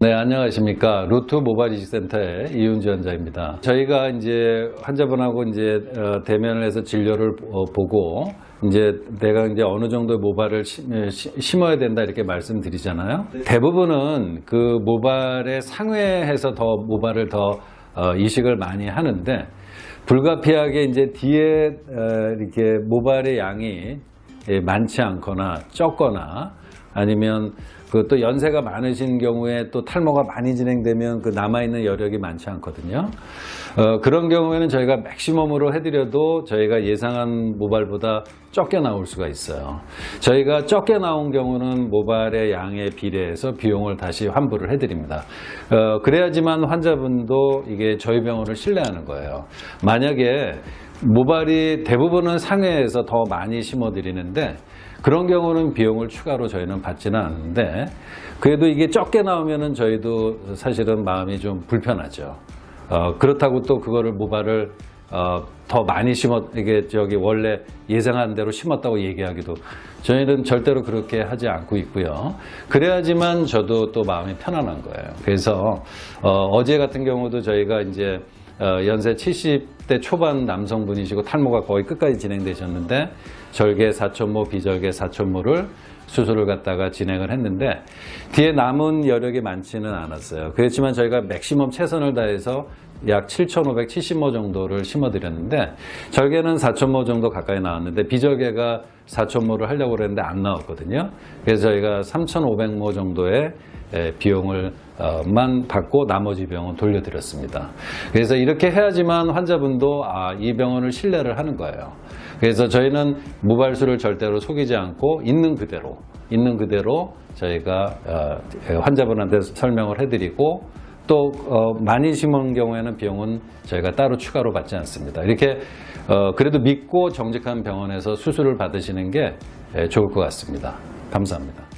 네, 안녕하십니까. 루트 모바일 이식센터의 이윤주 원장입니다. 저희가 이제 환자분하고 이제 어, 대면을 해서 진료를 어, 보고 이제 내가 이제 어느 정도의 모발을 심- 심어야 된다 이렇게 말씀드리잖아요. 대부분은 그 모발에 상회해서 더 모발을 더 어, 이식을 많이 하는데 불가피하게 이제 뒤에 어, 이렇게 모발의 양이 예, 많지 않거나 적거나 아니면 그또 연세가 많으신 경우에 또 탈모가 많이 진행되면 그 남아있는 여력이 많지 않거든요. 어, 그런 경우에는 저희가 맥시멈으로 해드려도 저희가 예상한 모발보다 적게 나올 수가 있어요. 저희가 적게 나온 경우는 모발의 양에 비례해서 비용을 다시 환불을 해드립니다. 어, 그래야지만 환자분도 이게 저희 병원을 신뢰하는 거예요. 만약에 모발이 대부분은 상해에서 더 많이 심어드리는데 그런 경우는 비용을 추가로 저희는 받지는 않는데 그래도 이게 적게 나오면은 저희도 사실은 마음이 좀 불편하죠. 어, 그렇다고 또 그거를 모발을 어, 더 많이 심었 이게 저기 원래 예상한 대로 심었다고 얘기하기도 저희는 절대로 그렇게 하지 않고 있고요. 그래야지만 저도 또 마음이 편안한 거예요. 그래서 어, 제 같은 경우도 저희가 이제 어, 연세 70대 초반 남성분이시고 탈모가 거의 끝까지 진행되셨는데 절개 4천모, 비절개 4천모를 수술을 갖다가 진행을 했는데 뒤에 남은 여력이 많지는 않았어요. 그렇지만 저희가 맥시멈 최선을 다해서 약 7,570모 정도를 심어드렸는데 절개는 4,000모 정도 가까이 나왔는데 비절개가 4,000모를 하려고 그랬는데 안 나왔거든요. 그래서 저희가 3,500모 정도의 에, 비용을 어, 만 받고 나머지 병원 돌려드렸습니다. 그래서 이렇게 해야지만 환자분도 아, 이 병원을 신뢰를 하는 거예요. 그래서 저희는 무발수를 절대로 속이지 않고 있는 그대로 있는 그대로 저희가 어, 환자분한테 설명을 해드리고 또 어, 많이 심은 경우에는 비용은 저희가 따로 추가로 받지 않습니다. 이렇게 어, 그래도 믿고 정직한 병원에서 수술을 받으시는 게 에, 좋을 것 같습니다. 감사합니다.